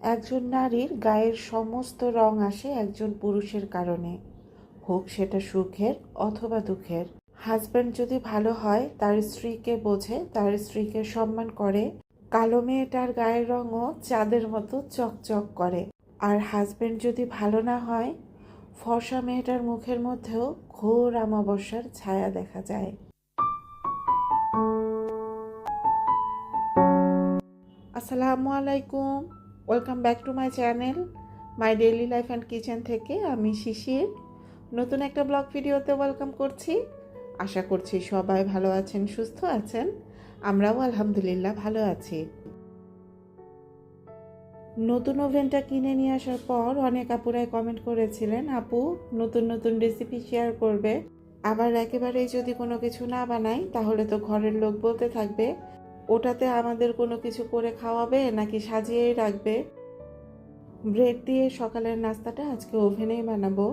একজন নারীর গায়ের সমস্ত রং আসে একজন পুরুষের কারণে। হোক সেটা সুখের অথবা দুঃখের। হাজব্যান্ড যদি ভালো হয়, তার স্ত্রীকে বোঝে, তার স্ত্রীকে সম্মান করে। কালো মেয়েটার গায়ের রঙও চাঁদের মতো চকচক করে। আর হাজব্যান্ড যদি ভালো না হয়, ফর্সা মেয়েটার মুখের মধ্যেও ঘোর অমাবস্যার ছায়া দেখা যায়। আসসালামু আলাইকুম। Welcome back to my channel, my daily life and kitchen থেকে আমি শিশির। নতুন একটা ব্লগ ভিডিওতে ওয়েলকাম করছি। আশা করছি সবাই ভালো আছেন, সুস্থ আছেন। আমরাও আলহামদুলিল্লাহ ভালো আছি। নতুন ওভেনটা কিনে নিয়ে আসার পর অনেক আপুরাই কমেন্ট করেছিলেন, আপু, নতুন নতুন রেসিপি শেয়ার করবে। আবার একেবারেই যদি কোনো কিছু না বানাই, তাহলে তো ঘরের লোক বলতে থাকবে ওটাতে আমাদের কোনো কিছু করে খাওয়াবে নাকি সাজিয়েই রাখবে? ব্রেড দিয়ে সকালের নাস্তাটা আজকে ওভেনেই বানাবো।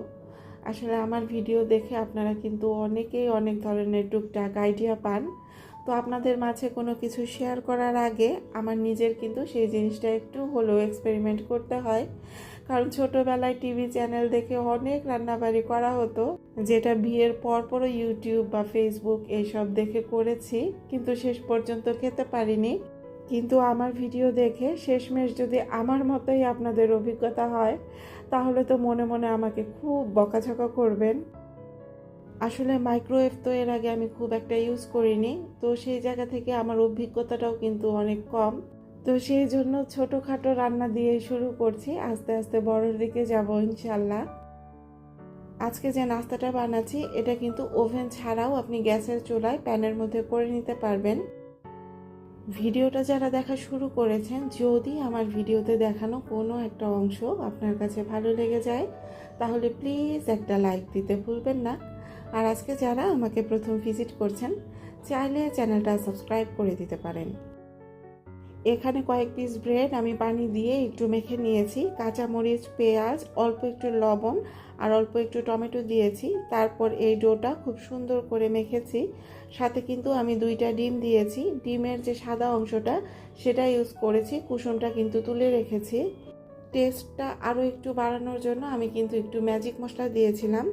আসলে আমার ভিডিও দেখে আপনারা কিন্তু অনেকেই অনেক ধরনের টুকটাক আইডিয়া পান। তো আপনাদের মাঝে কোনো কিছু শেয়ার করার আগে আমার নিজের কিন্তু সেই জিনিসটা একটু হলেও এক্সপেরিমেন্ট করতে হয়। কারণ ছোটোবেলায় টিভি চ্যানেল দেখে অনেক রান্নাবাড়ি করা হতো, যেটা বিয়ের পরপরও ইউটিউব বা ফেসবুক এইসব দেখে করেছি, কিন্তু শেষ পর্যন্ত খেতে পারিনি। কিন্তু আমার ভিডিও দেখে শেষমেশ যদি আমার মতোই আপনাদের অভিজ্ঞতা হয়, তাহলে তো মনে মনে আমাকে খুব বকাঝকা করবেন। আসলে মাইক্রোওয়েভ তো এর আগে আমি খুব একটা ইউজ করিনি, তো সেই জায়গা থেকে আমার অভিজ্ঞতাটাও কিন্তু অনেক কম। তো সেই জন্য ছোটোখাটো রান্না দিয়ে শুরু করছি। আস্তে আস্তে বড়োর দিকে যাব ইনশাল্লাহ আজকে যে নাস্তাটা বানাচ্ছি, এটা কিন্তু ওভেন ছাড়াও আপনি গ্যাসের চুলায় প্যানের মধ্যে করে নিতে পারবেন। ভিডিওটা যারা দেখা শুরু করেছেন, যদি আমার ভিডিওতে দেখানো কোনো একটা অংশ আপনার কাছে ভালো লেগে যায়, তাহলে প্লিজ একটা লাইক দিতে ভুলবেন না। আর আজকে যারা আমাকে প্রথম ভিজিট করছেন, চাইলে চ্যানেলটা সাবস্ক্রাইব করে দিতে পারেন। এখানে কয়েক পিস ব্রেড আমি পানি দিয়ে একটু মেখে নিয়েছি, কাঁচামরিচ, পেঁয়াজ, অল্প একটু লবণ আর অল্প একটু টমেটো দিয়েছি। তারপর এই ডোটা খুব সুন্দর করে মেখেছি। সাথে কিন্তু আমি দুইটা ডিম দিয়েছি। ডিমের যে সাদা অংশটা সেটা ইউজ করেছি, কুসুমটা কিন্তু তুলে রেখেছি। টেস্টটা আরও একটু বাড়ানোর জন্য আমি কিন্তু একটু ম্যাজিক মশলা দিয়েছিলাম।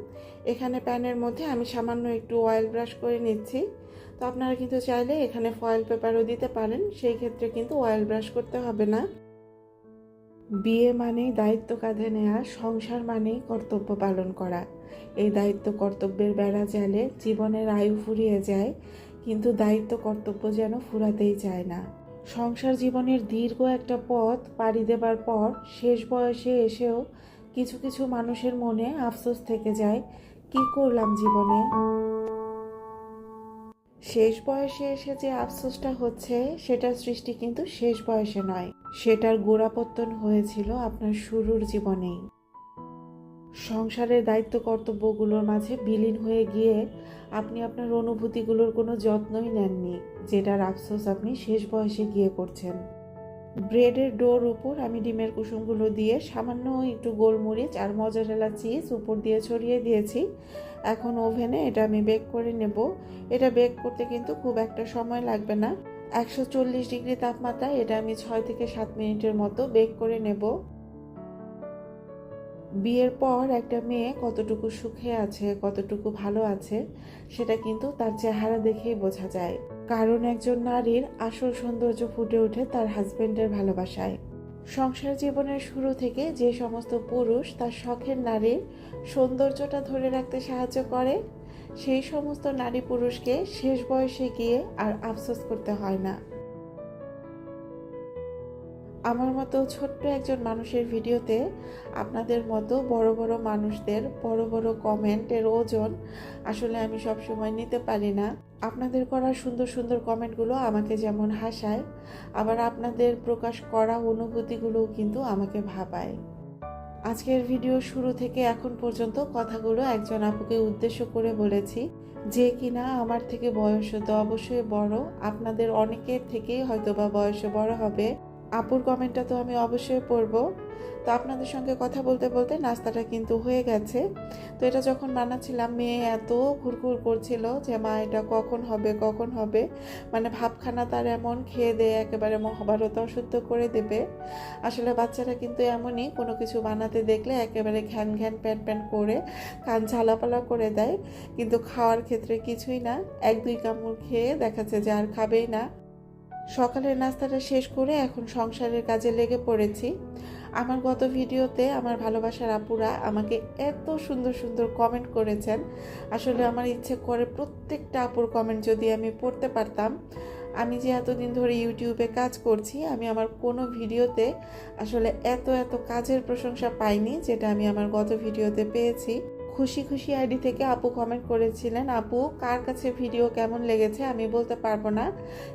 এখানে প্যানের মধ্যে আমি সামান্য একটু অয়েল ব্রাশ করে নিচ্ছি। তো আপনারা কিন্তু চাইলে এখানে ফয়েল পেপারও দিতে পারেন, সেই ক্ষেত্রে কিন্তু অয়েল ব্রাশ করতে হবে না। বিয়ে মানেই দায়িত্ব কাঁধে নেওয়া সংসার মানেই কর্তব্য পালন করা। এই দায়িত্ব কর্তব্যের বেড়া জালে জীবনের আয়ু ফুরিয়ে যায়, কিন্তু দায়িত্ব কর্তব্য যেন ফুরাতেই চায় না। সংসার জীবনের দীর্ঘ একটা পথ পাড়ি দেবার পর শেষ বয়সে এসেও কিছু কিছু মানুষের মনে আফসোস থেকে যায়, কি করলাম জীবনে? শেষ বয়সে এসে যে আফসোসটা হচ্ছে, সেটার সৃষ্টি কিন্তু শেষ বয়সে নয়। সেটার গোড়াপত্তন হয়েছিল আপনার শুরুর জীবনেই। সংসারের দায়িত্ব কর্তব্যগুলোর মাঝে বিলীন হয়ে গিয়ে আপনি আপনার অনুভূতিগুলোর কোনো যত্নই নেননি, যেটার আফসোস আপনি শেষ বয়সে গিয়ে করছেন। ব্রেডের ডোর উপর আমি ডিমের কুসুমগুলো দিয়ে সামান্য একটু গোলমরিচ আর মজারেলা চিজ উপর দিয়ে ছড়িয়ে দিয়েছি। এখন ওভেনে এটা আমি বেক করে নেব। এটা বেক করতে কিন্তু খুব একটা সময় লাগবে না। একশো চল্লিশ ডিগ্রি তাপমাত্রায় এটা আমি ছয় থেকে সাত মিনিটের মতো বেক করে নেব। বিয়ের পর একটা মেয়ে কতটুকু সুখে আছে, কতটুকু ভালো আছে, সেটা কিন্তু তার চেহারা দেখেই বোঝা যায়। কারণ একজন নারীর আসল সৌন্দর্য ফুটে ওঠে তার হাজবেন্ডের ভালোবাসায়। সংসার জীবনের শুরু থেকে যে সমস্ত পুরুষ তার শখের নারীর সৌন্দর্যটা ধরে রাখতে সাহায্য করে, সেই সমস্ত নারী পুরুষকে শেষ বয়সে গিয়ে আর আফসোস করতে হয় না। আমার মতো ছোট্ট একজন মানুষের ভিডিওতে আপনাদের মতো বড় বড় মানুষদের বড় বড় কমেন্টের ওজন আসলে আমি সব সময় নিতে পারি না। আপনাদের করা সুন্দর সুন্দর কমেন্টগুলো আমাকে যেমন হাসায়, আবার আপনাদের প্রকাশ করা অনুভূতিগুলোও কিন্তু আমাকে ভাবায়। আজকের ভিডিও শুরু থেকে এখন পর্যন্ত কথাগুলো একজন আপুকে উদ্দেশ্য করে বলেছি, যে কিনা আমার থেকে বয়স তো অবশ্যই বড়, আপনাদের অনেকের থেকেই হয়তোবা বয়সে বড় হবে। আপুর কমেন্টটা তো আমি অবশ্যই পড়ব। তো আপনাদের সঙ্গে কথা বলতে বলতে নাস্তাটা কিন্তু হয়ে গেছে। তো এটা যখন বানাচ্ছিলাম, মেয়ে এত ঘুরঘুর করছিল যে, মা, এটা কখন হবে কখন হবে? মানে ভাবখানা তার এমন, খেয়ে দিয়ে একেবারে মহাভারত অশুদ্ধ করে দেবে। আসলে বাচ্চারা কিন্তু এমনই, কোনো কিছু বানাতে দেখলে একেবারে ঘ্যান ঘ্যান, প্যান প্যান করে কান ঝালাপালা করে দেয়। কিন্তু খাওয়ার ক্ষেত্রে কিছুই না, এক দুই কামড় খেয়ে দেখাচ্ছে যে আর খাবেই না। সকালের নাস্তাটা শেষ করে এখন সংসারের কাজে লেগে পড়েছি। আমার গত ভিডিওতে আমার ভালোবাসার আপুরা আমাকে এত সুন্দর সুন্দর কমেন্ট করেছেন। আসলে আমার ইচ্ছে করে প্রত্যেকটা আপুর কমেন্ট যদি আমি পড়তে পারতাম, আমি যে এতদিন ধরে ইউটিউবে কাজ করছি, আমি আমার কোনো ভিডিওতে আসলে এত এত কাজের প্রশংসা পাইনি, যেটা আমি আমার গত ভিডিওতে পেয়েছি। খুশি খুশি আইডি থেকে আপু কমেন্ট করেছিলেন, আপু, কার কাছে ভিডিও কেমন লেগেছে? আমি বলতে পারব না,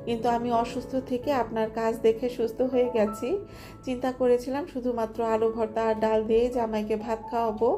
কিন্তু আমি অসুস্থ থেকে আপনার কাজ দেখে সুস্থ হয়ে গেছি। চিন্তা করেছিলাম শুধুমাত্র আলু ভর্তা আর ডাল দিয়ে জামাইকে ভাত খাওয়াবো,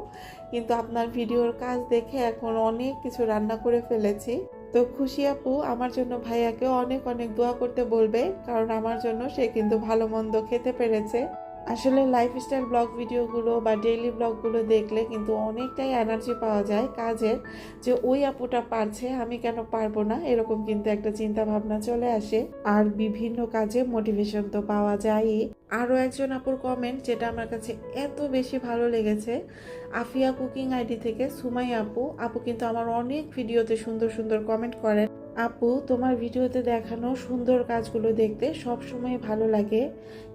কিন্তু আপনার ভিডিওর কাজ দেখে এখন অনেক কিছু রান্না করে ফেলেছি। তো খুশি আপু, আমার জন্য ভাইয়াকে অনেক অনেক দোয়া করতে বলবে, কারণ আমার জন্য সে কিন্তু ভালো মন্দ খেতে পেরেছে। আসলে লাইফস্টাইল ব্লগ ভিডিওগুলো বা ডেইলি ব্লগগুলো দেখলে কিন্তু অনেকটাই এনার্জি পাওয়া যায় কাজের, যে ওই আপুটা পারছে, আমি কেন পারব না? এরকম কিন্তু একটা চিন্তা ভাবনা চলে আসে। আর বিভিন্ন কাজে মোটিভেশন তো পাওয়া যায়ই। আরও একজন আপুর কমেন্ট যেটা আমার কাছে এত বেশি ভালো লেগেছে, আফিয়া কুকিং আইডি থেকে সুমাই আপু আপু কিন্তু আমার অনেক ভিডিওতে সুন্দর সুন্দর কমেন্ট করেন। আপু, তোমার ভিডিওতে দেখানো সুন্দর কাজগুলো দেখতে সব সময় ভালো লাগে।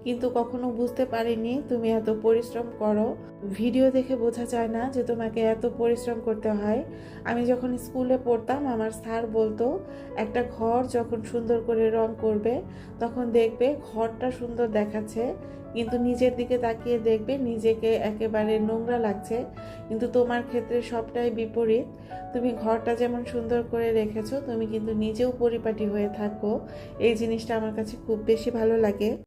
কিন্তু কখনো বুঝতে পারিনি। তুমি এত পরিশ্রম করো। ভিডিও দেখে বোঝা যায় না যে তোমাকে এত পরিশ্রম করতে হয়। আমি যখন স্কুলে পড়তাম, আমার স্যার বলতো, একটা ঘর যখন সুন্দর করে রং করবে, তখন দেখবে ঘরটা সুন্দর দেখাচ্ছে। কিন্তু নিজের দিকে তাকিয়ে দেখবে নিজেকে একেবারে নোংরা লাগছে। কিন্তু তোমার ক্ষেত্রে সবটাই বিপরীত। তুমি ঘরটা যেমন সুন্দর করে রেখেছো, তুমি কিন্তু নিজেও পরিপাটি হয়ে থাকো। এই জিনিসটা আমার কাছে খুব বেশি ভালো লাগে।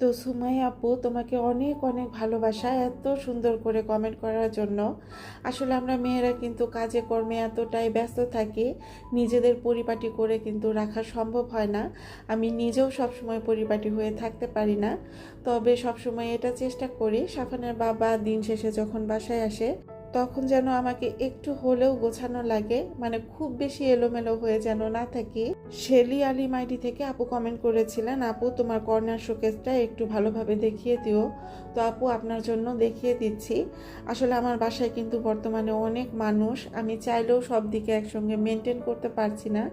তো সুমাই আপু, তোমাকে অনেক অনেক ভালোবাসা এত সুন্দর করে কমেন্ট করার জন্য। আসলে আমরা মেয়েরা কিন্তু কাজে, কর্মে এতটাই ব্যস্ত থাকি, নিজেদের পরিপাটি করে কিন্তু রাখা সম্ভব হয় না। আমি নিজেও সবসময় পরিপাটি হয়ে থাকতে পারি না। তবে সবসময় এটা চেষ্টা করি, সাফানের বাবা দিন শেষে যখন বাসায় আসে তখন যেন আমাকে একটু হলেও গোছানো লাগে মানে খুব বেশি এলোমেলো হয়ে যেন না থাকি। শেলি আলী মাইডি থেকে আপু কমেন্ট করেছিলেন, আপু, তোমার কর্নার শোকেসটা একটু ভালোভাবে দেখিয়ে দিও। তো আপু, আপনার জন্য দেখিয়ে দিচ্ছি। আসলে আমার বাসায় কিন্তু বর্তমানে অনেক মানুষ, আমি চাইলেও সব দিকে একসঙ্গে মেনটেন করতে পারছি না।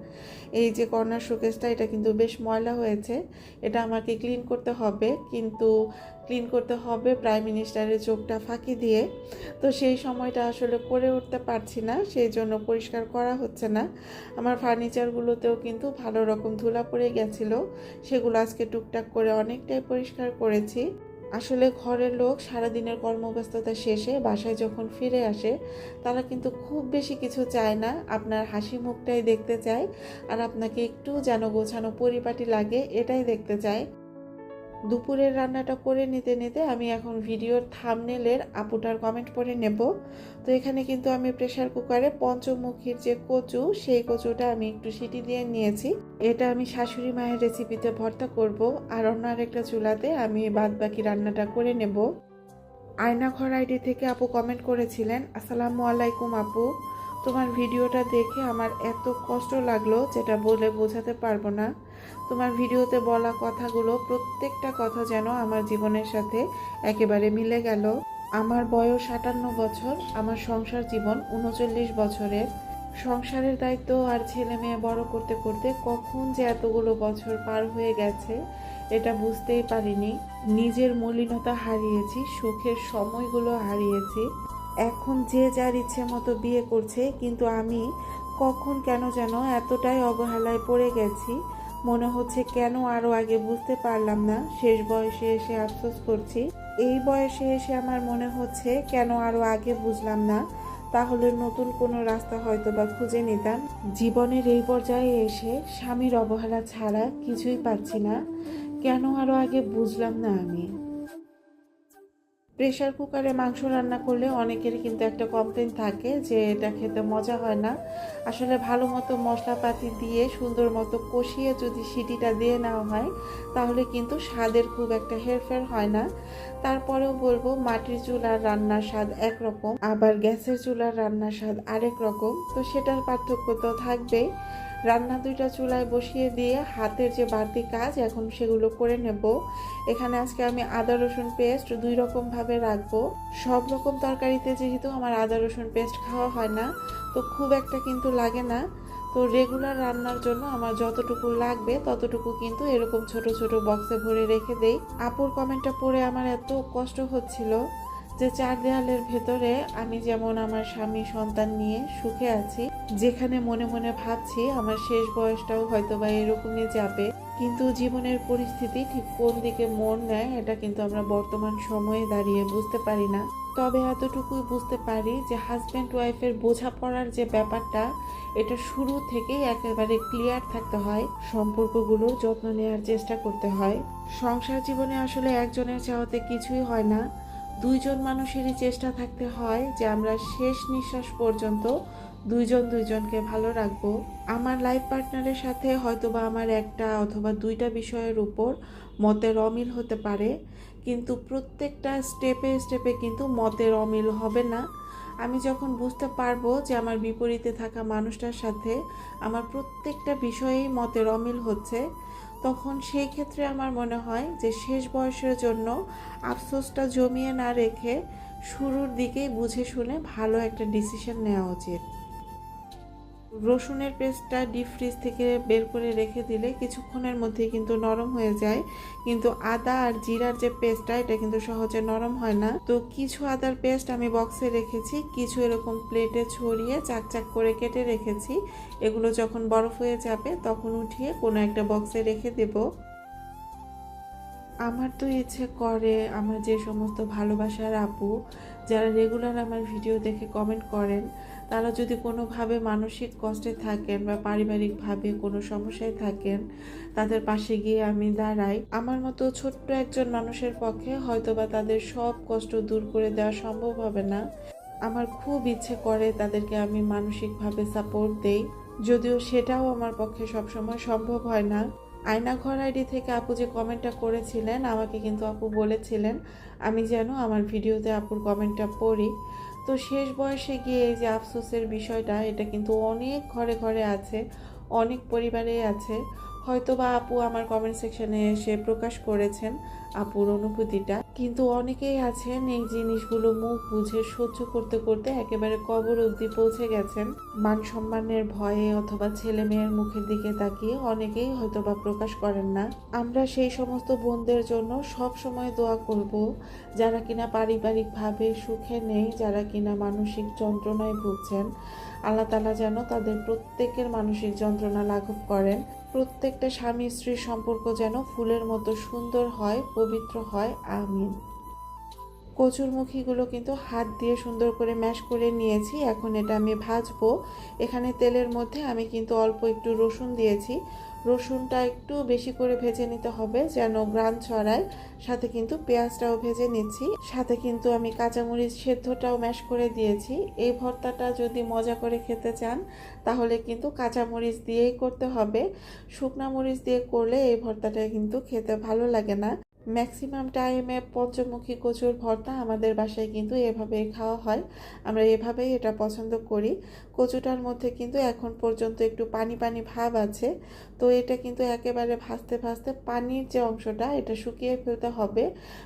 এই যে কর্নার শোকেসটা, এটা কিন্তু বেশ ময়লা হয়েছে, এটা আমাকে ক্লিন করতে হবে। কিন্তু ক্লিন করতে হবে প্রাইম মিনিস্টারের চোখটা ফাঁকি দিয়ে। তো সেই সময়টা আসলে করে উঠতে পারছি না, সেই জন্য পরিষ্কার করা হচ্ছে না। আমার ফার্নিচারগুলোতেও কিন্তু ভালো রকম ধুলা পড়ে গেছিল, সেগুলো আজকে টুকটাক করে অনেকটাই পরিষ্কার করেছি। আসলে ঘরের লোক সারাদিনের কর্মব্যস্ততা শেষে বাসায় যখন ফিরে আসে, তারা কিন্তু খুব বেশি কিছু চায় না। আপনার হাসি মুখটাই দেখতে চায়, আর আপনাকে একটু যেন গোছানো পরিপাটি লাগে, এটাই দেখতে চায়। দুপুরের রান্নাটা করে নিতে নিতে আমি এখন ভিডিওর থামনেলের আপুটার কমেন্ট পড়ে নেব। তো এখানে কিন্তু আমি প্রেসার কুকারে পঞ্চমুখীর যে কচু, সেই কচুটা আমি একটু সিটি দিয়ে নিয়েছি। এটা আমি শাশুড়ি মায়ের রেসিপিতে ভর্তা করব আর অন্য আরেকটা চুলাতে আমি বাদ বাকি রান্নাটা করে নেব। আয়নাঘর আইডি থেকে আপু কমেন্ট করেছিলেন, আসসালামু আলাইকুম আপু। তোমার ভিডিওটা দেখে আমার এত কষ্ট লাগল যেটা বলে বোঝাতে পারব না। তোমার ভিডিওতে বলা কথাগুলো, প্রত্যেকটা কথা যেন আমার জীবনের সাথে একেবারে মিলে গেল। আমার বয়স আটান্ন বছর, আমার সংসার জীবন উনচল্লিশ বছরের। সংসারের দায়িত্ব আর ছেলে মেয়ে বড় করতে করতে কখন যে এতগুলো বছর পার হয়ে গেছে, এটা বুঝতেই পারিনি। নিজের মলিনতা হারিয়েছি, সুখের সময়গুলো হারিয়েছি। এখন যে যার ইচ্ছে মতো বিয়ে করছে, কিন্তু আমি কখন কেন যেন এতটাই অবহেলায় পড়ে গেছি। মনে হচ্ছে কেন আরও আগে বুঝতে পারলাম না। শেষ বয়সে এসে আফসোস করছি। এই বয়সে এসে আমার মনে হচ্ছে কেন আরও আগে বুঝলাম না। তাহলে নতুন কোনো রাস্তা হয়তো বা খুঁজে নিতাম। জীবনের এই পর্যায়ে এসে স্বামীর অবহেলা ছাড়া কিছুই পাচ্ছি না। কেন আরও আগে বুঝলাম না আমি? প্রেশার কুকারে মাংস রান্না করলে অনেকেরই কিন্তু একটা কমপ্লেন থাকে যে এটা খেতে মজা হয় না। আসলে ভালো মতো মশলাপাতি দিয়ে, সুন্দর মতো কষিয়ে যদি সিটিটা দিয়ে নেওয়া হয়, তাহলে কিন্তু স্বাদের খুব একটা হেরফের হয় না। তারপরেও বলব, মাটির চুলার রান্নার স্বাদ একরকম, আবার গ্যাসের চুলার রান্নার স্বাদ আরেক রকম। তো সেটার পার্থক্য তো থাকবেই। রান্না দুইটা চুলায় বসিয়ে দিয়ে হাতের যে বাড়তি কাজ, এখন সেগুলো করে নেব। এখানে আজকে আমি আদা, রসুন পেস্ট দুই রকমভাবে রাখব। সব রকম তরকারিতে যেহেতু আমার আদা, রসুন পেস্ট খাওয়া হয় না, তো খুব একটা কিন্তু লাগে না। তো রেগুলার রান্নার জন্য আমার যতটুকু লাগবে, ততটুকু কিন্তু এরকম ছোট ছোট বক্সে ভরে রেখে দেই। আপুর কমেন্টটা পড়ে আমার এত কষ্ট হচ্ছিল। যে চার দেয়ালের ভেতরে আমি যেমন আমার স্বামী, সন্তান নিয়ে সুখে আছি, যেখানে মনে মনে ভাবছি আমার শেষ বয়সটাও হয়তো বা এরকমই যাবে, কিন্তু জীবনের পরিস্থিতি ঠিক কোন দিকে মন নেয় এটা কিন্তু আমরা বর্তমান সময়ে দাঁড়িয়ে বুঝতে পারি না। তবে এতটুকুই বুঝতে পারি যে হাজব্যান্ড ওয়াইফের বোঝাপড়ার যে ব্যাপারটা, এটা শুরু থেকেই একেবারে ক্লিয়ার থাকতে হয়, সম্পর্কগুলোর যত্ন নেওয়ার চেষ্টা করতে হয়। সংসার জীবনে আসলে একজনের চাওয়াতে কিছুই হয় না। দুইজন মানুষেরই চেষ্টা থাকতে হয় যে আমরা শেষ নিঃশ্বাস পর্যন্ত দুইজন দুইজনকে ভালো রাখব। আমার লাইফ পার্টনারের সাথে হয়তোবা আমার একটা অথবা দুইটা বিষয়ের উপর মতের অমিল হতে পারে, কিন্তু প্রত্যেকটা স্টেপে স্টেপে কিন্তু মতের অমিল হবে না। আমি যখন বুঝতে পারব যে আমার বিপরীতে থাকা মানুষটার সাথে আমার প্রত্যেকটা বিষয়েই মতের অমিল হচ্ছে তখন সেই ক্ষেত্রে আমার মনে হয় যে শেষ বয়সের জন্য আফসোসটা জমিয়ে না রেখে শুরুর দিকেই বুঝে শুনে ভালো একটা ডিসিশন নেওয়া উচিত। রসুনের পেস্টটা ডিপ ফ্রিজ থেকে বের করে রেখে দিলে কিছুক্ষণের মধ্যে কিন্তু নরম হয়ে যায়। কিন্তু আদা আর জিরার যে পেস্টটা, এটা কিন্তু সহজে নরম হয় না। তো কিছু আদার পেস্ট আমি বক্সে রেখেছি। কিছু এরকম প্লেটে ছড়িয়ে চাক চাক করে কেটে রেখেছি। এগুলো যখন বরফ হয়ে যাবে, তখন উঠিয়ে কোনো একটা বক্সে রেখে দেবো। আমার তো ইচ্ছে করে আমার যে সমস্ত ভালোবাসার আপু, যারা রেগুলার আমার ভিডিও দেখে কমেন্ট করেন, তারা যদি কোনোভাবে মানসিক কষ্টে থাকেন বা পারিবারিকভাবে কোনো সমস্যায় থাকেন, তাদের পাশে গিয়ে আমি দাঁড়াই। আমার মতো ছোট্ট একজন মানুষের পক্ষে হয়তো বা তাদের সব কষ্ট দূর করে দেওয়া সম্ভব হবে না। আমার খুব ইচ্ছে করে তাদেরকে আমি মানসিকভাবে সাপোর্ট দেই, যদিও সেটাও আমার পক্ষে সবসময় সম্ভব হয় না। আয়নাঘর আইডি থেকে আপু যে কমেন্টটা করেছিলেন, আমাকে কিন্তু আপু বলেছিলেন, আমি যেন আমার ভিডিওতে আপুর কমেন্টটা পড়ি। তো শেষ বয়সে গিয়ে এই যে আফসোসের বিষয়টা, এটা কিন্তু অনেক ঘরে ঘরে আছে, অনেক পরিবারেই আছে। হয়তো বা আপু আমার কমেন্ট সেকশনে এসে প্রকাশ করেছেন আপুর অনুভূতিটা। কিন্তু অনেকেই আছেন, এই জিনিসগুলো মুখ বুঝে সহ্য করতে করতে একেবারে কবর অবধি পৌঁছে গেছেন। মান সম্মানের ভয়ে অথবা ছেলে মেয়ের মুখের দিকে তাকিয়ে অনেকেই হয়তো বা প্রকাশ করেন না। আমরা সেই সমস্ত বোনদের জন্য সব সময় দোয়া করব, যারা কিনা পারিবারিকভাবে সুখে নেই, যারা কিনা মানসিক যন্ত্রণায় ভুগছেন। আল্লাহ তালা যেন তাদের প্রত্যেকের মানসিক যন্ত্রণা লাঘব করেন। প্রত্যেকটা স্বামী স্ত্রীর সম্পর্ক যেন ফুলের মতো সুন্দর হয় পবিত্র হয় আমিন। কচুরমুখীগুলো কিন্তু হাত দিয়ে সুন্দর করে ম্যাশ করে নিয়েছি। এখন এটা আমি ভাজবো। এখানে তেলের মধ্যে আমি কিন্তু অল্প একটু রসুন দিয়েছি। রসুনটা একটু বেশি করে ভেজে নিতে হবে যেন গ্রান ছড়ায়। সাথে কিন্তু পেঁয়াজটাও ভেজে নিচ্ছি। সাথে কিন্তু আমি কাঁচামরিচ সেদ্ধটাও ম্যাশ করে দিয়েছি। এই ভর্তাটা যদি মজা করে খেতে চান, তাহলে কিন্তু কাঁচামরিচ দিয়েই করতে হবে। শুকনা মরিচ দিয়ে করলে এই ভর্তাটা কিন্তু খেতে ভালো লাগে না। ম্যাক্সিমাম টাইমে পঞ্চমুখী কচুর ভর্তা আমাদের বাসায় কিন্তু এভাবেই খাওয়া হয়। আমরা এভাবেই এটা পছন্দ করি। কচুটার মধ্যে কিন্তু এখন পর্যন্ত একটু পানি পানি ভাব আছে। তো এটা কিন্তু একেবারে ভাজতে ভাজতে পানির যে অংশটা, এটা শুকিয়ে ফেলতে হবে।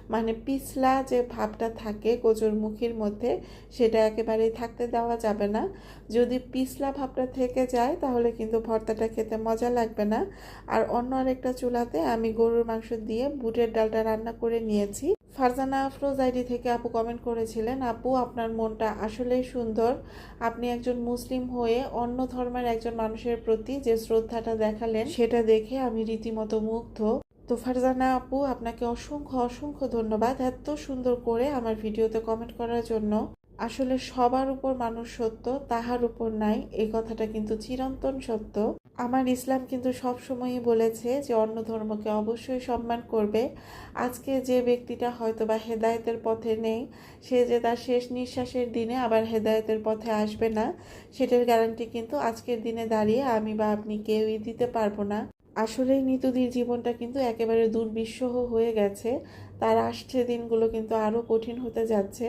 মানে পিছলা যে ভাবটা থাকে কচুর মুখির মধ্যে, সেটা একেবারেই থাকতে দেওয়া যাবে না। যদি পিছলা ভাবটা থেকে যায়, তাহলে কিন্তু ভর্তাটা খেতে মজা লাগবে না। আর অন্য আরেকটা চুলাতে আমি গরুর মাংস দিয়ে বুটের ডালটা রান্না করে নিয়েছি। ফারজানা আফরোজ আইডি থেকে আপু কমেন্ট করেছিলেন, আপু, আপনার মনটা আসলেই সুন্দর। আপনি একজন মুসলিম হয়ে অন্য ধর্মের একজন মানুষের প্রতি যে শ্রদ্ধাটা দেখালেন, সেটা দেখে আমি রীতিমতো মুগ্ধ। তো ফারজানা আপু, আপনাকে অসংখ্য অসংখ্য ধন্যবাদ এত সুন্দর করে আমার ভিডিওতে কমেন্ট করার জন্য। আসলে সবার উপর মানুষ সত্য, তাহার উপর নাই। এই কথাটা কিন্তু চিরন্তন সত্য। আমার ইসলাম কিন্তু সবসময়ই বলেছে যে অন্য ধর্মকে অবশ্যই সম্মান করবে। আজকে যে ব্যক্তিটা হয়তো বা হেদায়তের পথে নেই, সে যে তার শেষ নিঃশ্বাসের দিনে আবার হেদায়তের পথে আসবে না, সেটার গ্যারান্টি কিন্তু আজকের দিনে দাঁড়িয়ে আমি বা আপনি কেউই দিতে পারব না। আসলেই নিতুদির জীবনটা কিন্তু একেবারে দুর্বিষহ হয়ে গেছে। তার আসছে দিনগুলো কিন্তু আরও কঠিন হতে যাচ্ছে।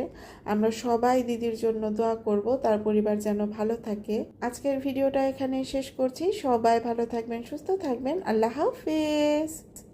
আমরা সবাই দিদির জন্য দোয়া করব, তার পরিবার যেন ভালো থাকে। আজকের ভিডিওটা এখানে শেষ করছি। সবাই ভালো থাকবেন, সুস্থ থাকবেন। আল্লাহ হাফেজ।